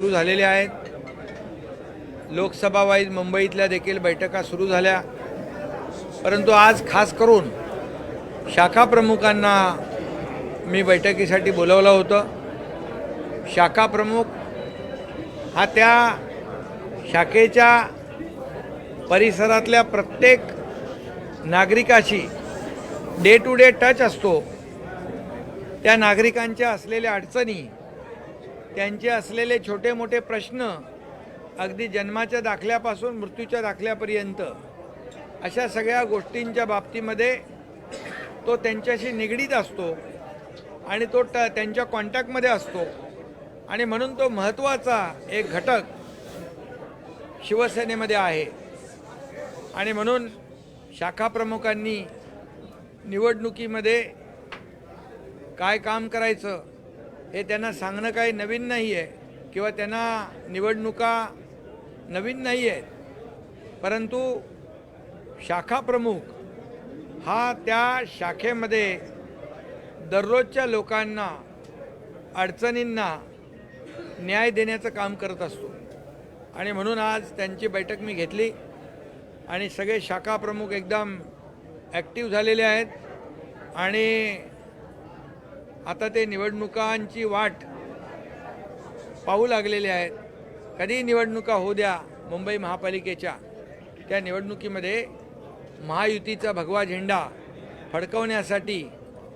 सुरू झालेले आहेत. लोकसभा वाईज मुंबईतल्या देखील बैठका सुरू झाल्या. परंतु आज खास करून शाखा प्रमुखांना मी बैठकीसाठी बोलवलं होतं. शाखा प्रमुख हा त्या शाखेच्या परिसरातल्या प्रत्येक नागरिकाशी डे टू डे टच असतो. त्या नागरिकांच्या असलेल्या अडचणी त्यांचे असलेले छोटे मोठे प्रश्न अगदी जन्माच्या दाखल्यापासून मृत्यूच्या दाखल्यापर्यंत अशा सगळ्या गोष्टींच्या बाबतीमध्ये तो त्यांच्याशी निगडीत असतो आणि तो ट त्यांच्या कॉन्टॅक्टमध्ये असतो. आणि म्हणून तो महत्त्वाचा एक घटक शिवसेनेमध्ये आहे. आणि म्हणून शाखा प्रमुखांनी निवडणुकीमध्ये काय काम करायचं हे त्यांना सांगणं काही नवीन नाही आहे किंवा त्यांना निवडणुका नवीन नाही आहेत परंतु शाखा प्रमुख हा त्या शाखेमध्ये दररोजच्या लोकांना अडचणींना न्याय देण्याचं काम करत असतो. आणि म्हणून आज त्यांची बैठक मी घेतली आणि सगळे शाखा प्रमुख एकदम ॲक्टिव्ह झालेले आहेत. आणि आता ते निवडणुकांची वाट पाहू लागलेले आहेत. कधी निवडणुका होऊ द्या मुंबई महापालिकेच्या. त्या निवडणुकीमध्ये महायुतीचा भगवा झेंडा फडकवण्यासाठी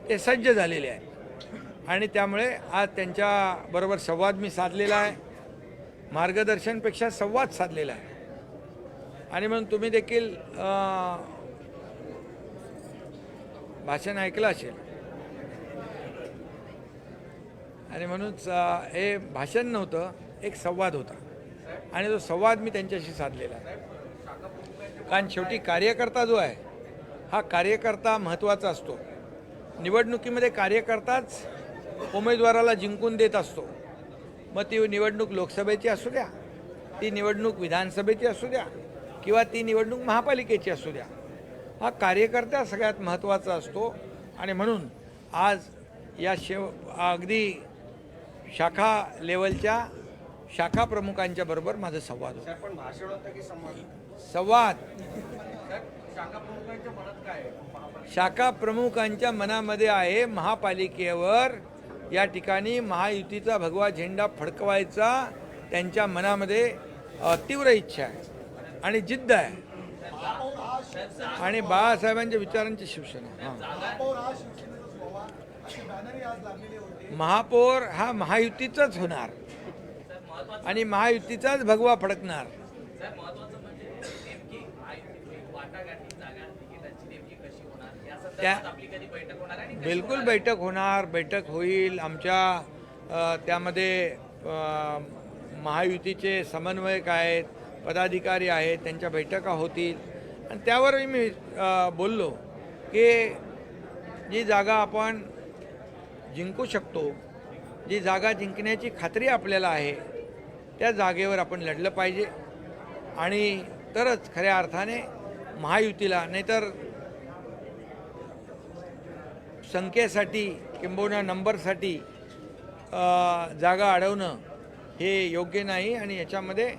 ते सज्ज झालेले आहेत. आणि त्यामुळे आज त्यांच्याबरोबर संवाद मी साधलेला आहे. मार्गदर्शनपेक्षा संवाद साधलेला आहे. आणि मग तुम्ही देखील भाषण ऐकलं असेल. आणि म्हणूनच हे भाषण नव्हतं एक संवाद होता. आणि तो संवाद मी त्यांच्याशी साधलेला. कारण शेवटी कार्यकर्ता जो आहे हा कार्यकर्ता महत्त्वाचा असतो. निवडणुकीमध्ये कार्यकर्ताच उमेदवाराला जिंकून देत असतो. मग ती निवडणूक लोकसभेची असू द्या ती निवडणूक विधानसभेची असू द्या किंवा ती निवडणूक महापालिकेची असू द्या हा कार्यकर्ता सगळ्यात महत्त्वाचा असतो. आणि म्हणून आज या शेव अगदी शाखा लेवलच्या शाखा प्रमुखांच्या बरोबर माझा संवाद होता. पण भाषण होतं की संवाद? संवाद. शाखा प्रमुखांच्या मनात काय आहे? शाखा प्रमुखांच्या मनामध्ये आहे महापालिकेवर या ठिकाणी महायुतीचा भगवा झेंडा फडकवायचा त्यांच्या मनामध्ये तीव्र इच्छा आहे आणि जिद्द आहे. आणि बाळासाहेबांच्या विचारांची शिवसेना हां. महापौर हा महायुतीचाच होणार. आणि महायुतीचाच भगवा फडकणार. त्या बिलकुल बैठक होणार. बैठक होईल. आमच्या त्यामध्ये महायुतीचे समन्वयक आहेत पदाधिकारी आहेत त्यांच्या बैठका होतील. आणि त्यावरही मी बोललो की जी जागा आपण जिंकू शकतो जी जागा जिंकण्याची खात्री आपल्याला आहे त्या जागेवर आपण लढलं पाहिजे. आणि तरच खऱ्या अर्थाने महायुतीला नाहीतर संख्येसाठी किंबहुना नंबरसाठी जागा अडवणं हे योग्य नाही. आणि याच्यामध्ये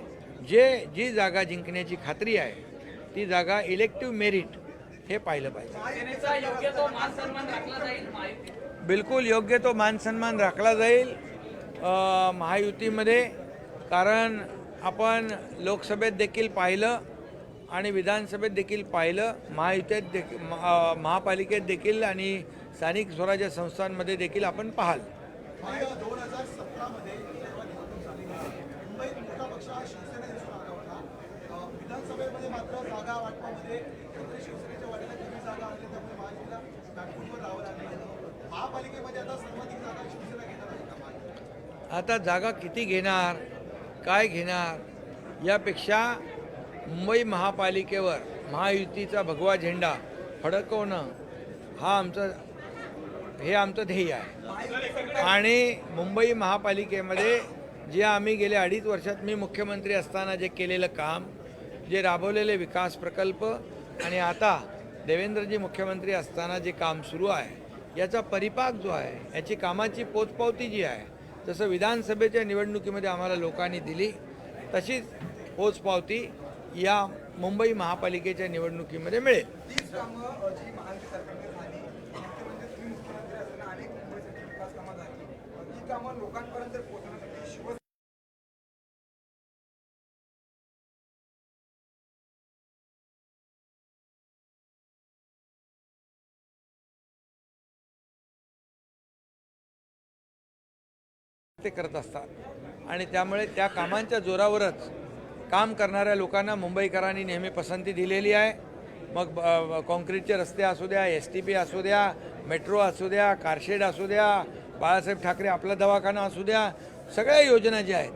जे जी जागा जिंकण्याची खात्री आहे ती जागा इलेक्टिव्ह मेरिट हे पाहिलं पाहिजे. सेनेचा योग्य तो मान सन्मान राखला जाईल महायुतीत. बिलकुल योग्य तो मानसन्मान राखला जाईल अ, महायुतीमध्ये कारण आपण लोकसभेत देखील पाहिलं आणि विधानसभेत देखील पाहिलं महायुतीत देखील महा- महापालिकेत देखील आणि स्थानिक स्वराज्य संस्थांमध्ये देखील आपण पाहाल. दोन हजार सतरामध्ये जेव्हा निवडणूक झाली मुंबईत मोठा पक्ष हा शिवसेना दिसून आला होता अं, विधानसभेमध्ये मात्र जागा वाटपामध्ये एकंदरीत शिवसेनेच्या वाटेला कमी जागा आली त्यामुळे महायुतीला बॅकफूटवर राहावं लागलं महापालिकेमध्ये आता जागा किती घेणार काय घेणार यापेक्षा मुंबई महापालिकेवर महायुतीचा भगवा झेंडा फडकवणं हा आमचं हे आमचं ध्येय आहे. आणि मुंबई महापालिकेमध्ये जे आम्ही गेले अडीच वर्षात मी मुख्यमंत्री असताना जे केलेलं काम जे राबवलेले विकास प्रकल्प आणि आता देवेंद्रजी मुख्यमंत्री असताना जे काम सुरू आहे याचा परिपाक जो आहे याची कामाची पोचपावती जी आहे जसं विधानसभेच्या निवडणुकीमध्ये आम्हाला लोकांनी दिली तशीच पोचपावती या मुंबई महापालिकेच्या निवडणुकीमध्ये मिळेल. लोकांपर्यंत ते करत असतात. आणि त्यामुळे त्या कामांच्या जोरावरच काम करणाऱ्या लोकांना मुंबईकरांनी नेहमी पसंती दिलेली आहे. मग ब- कॉन्क्रीटचे रस्ते असू द्या एस टी पी असू द्या मेट्रो असू द्या कारशेड असू द्या बाळासाहेब ठाकरे आपला दवाखाना असू द्या सगळ्या योजना ज्या आहेत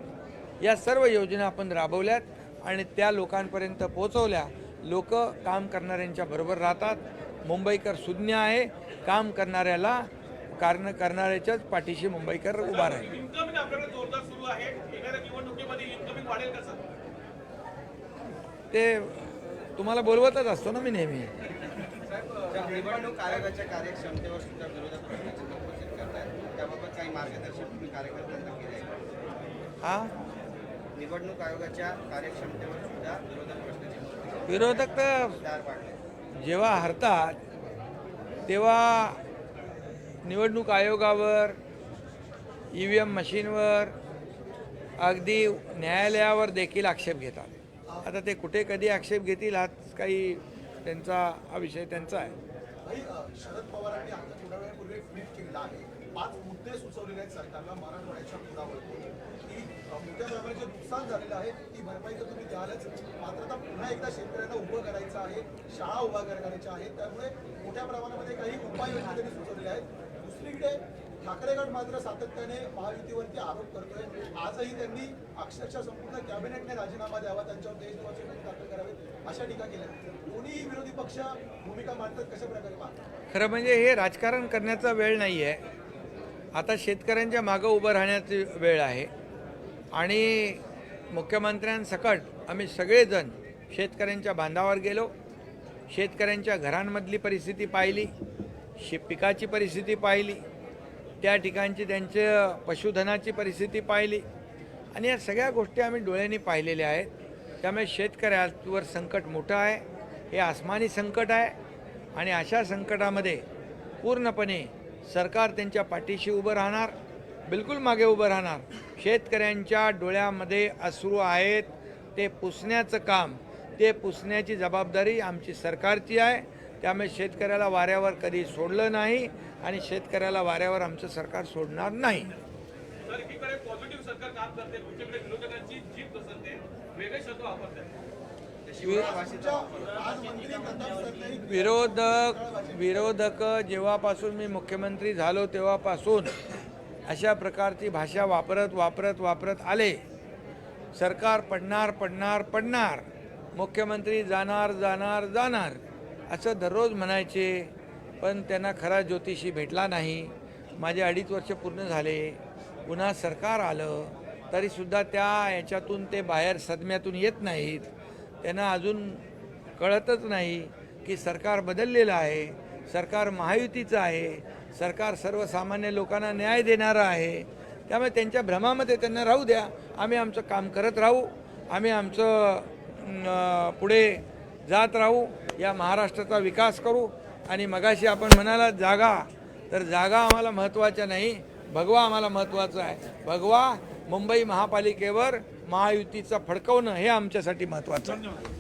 या सर्व योजना आपण राबवल्यात आणि त्या लोकांपर्यंत पोचवल्या लोक काम करणाऱ्यांच्या बरोबर राहतात. मुंबईकर शून्य आहे. काम करणाऱ्याला कारण करणाऱ्याच्याच पाठीशी मुंबईकर उभा राहील. इन्कमिंग आपल्याकडे जोरदार सुरू आहे. येणाऱ्या निवडणुकीमध्ये इन्कमिंग वाढेल का सर? ते तुम्हाला बोलवतच असतो ना मी नेहमी. निवडणूक आयोगाच्या कार्यक्षमतेवर सुद्धा विरोधक प्रश्नाची उपस्थित करतायत त्याबाबत काही मार्गदर्शन तुम्ही कार्यकर्त्यांना केले आहे हा? निवडणूक आयोगाच्या कार्यक्षमतेवर सुद्धा विरोधक प्रश्नाची उपस्थित विरोधक तर जेव्हा हरतात तेव्हा निवडणूक आयोगावर ई व्ही एम मशीनवर अगदी न्यायालयावर देखील आक्षेप घेतात. आता ते कुठे कधी आक्षेप घेतील हाच काही त्यांचा हा विषय त्यांचा आहे. शरद पवारांनी आता थोड्या वेळापूर्वी ट्विट आहे. पाच मुद्दे सुचवलेले आहेत सरकारला मराठवाड्याच्या की मोठ्या प्रमाणाचे नुकसान झालेलं आहे ती भरपाई तर तुम्ही द्यालच. मात्र आता पुन्हा एकदा शेतकऱ्यांना उभं करायचं आहे शाळा उभा करायच्या आहेत. त्यामुळे मोठ्या प्रमाणामध्ये काही उपाययोजना त्यांनी सुचवलेल्या आहेत. दुसरीकडे ठाकरे गट मात्र सातत्याने महायुतीवरती आरोप करतोय. आजही त्यांनी अक्षरशः संपूर्ण कॅबिनेटने राजीनामा द्यावा त्यांच्यावर देशद्रोहाचे गुन्हे दाखल करावेत अशा टीका केल्या. दोन्ही विरोधी पक्ष भूमिका मांडतात कशा प्रकारे पाहतात खरं म्हणजे हे राजकारण करण्याचा वेळ नाही आहे आता शेतकऱ्यांच्या मागं उभं राहण्याची वेळ आहे. आणि मुख्यमंत्र्यांसकट आम्ही सगळेजण शेतकऱ्यांच्या बांधावर गेलो. शेतकऱ्यांच्या घरांमधली परिस्थिती पाहिली. शे पिकाची परिस्थिती पाहिली. त्या ठिकाणची त्यांच्या पशुधनाची परिस्थिती पाहिली. आणि या सगळ्या गोष्टी आम्ही डोळ्यांनी पाहिलेल्या आहेत. त्यामुळे शेतकऱ्यावर संकट मोठं आहे. हे आसमानी संकट आहे. आणि अशा संकटामध्ये पूर्णपणे सरकार त्यांच्या पाठीशी उभं राहणार बिलकुल मागे उभं राहणार. शेतकऱ्यांच्या डोळ्यामध्ये अश्रू आहेत. ते पुसण्याचं काम ते पुसण्याची जबाबदारी आमची सरकारची आहे. त्यामुळे शेतकऱ्याला वाऱ्यावर कधी सोडलं नाही आणि शेतकऱ्याला वाऱ्यावर आमचं सरकार सोडणार नाही. विरोधक विरोधक जेव्हापासून मी मुख्यमंत्री झालो तेव्हापासून अशा प्रकारची भाषा वापरत वापरत वापरत आले. सरकार पडणार पडणार पडणार. मुख्यमंत्री जाणार जाणार जाणार. असं दररोज म्हणायचे पण त्यांना खरा ज्योतिषी भेटला नाही. माझे अडीच वर्ष पूर्ण झाले. पुन्हा सरकार आलं तरीसुद्धा त्या याच्यातून ते बाहेर सदम्यातून येत नाहीत. त्यांना अजून कळतच नाही की सरकार बदललेलं आहे सरकार महायुतीचं आहे सरकार सर्वसामान्य लोकांना न्याय देणारं आहे. त्यामुळे त्यांच्या भ्रमामध्ये त्यांना राहू द्या. आम्ही आमचं काम करत राहू. आम्ही आमचं पुढे जात राहू. या महाराष्ट्राचा विकास करू आणि मगाशी आपण म्हणाला जागा तर जागा आम्हाला महत्त्वाच्या नाही भगवा आम्हाला महत्त्वाचं आहे भगवा मुंबई महापालिकेवर महायुतीचं फडकवणं हे आमच्यासाठी महत्त्वाचं आहे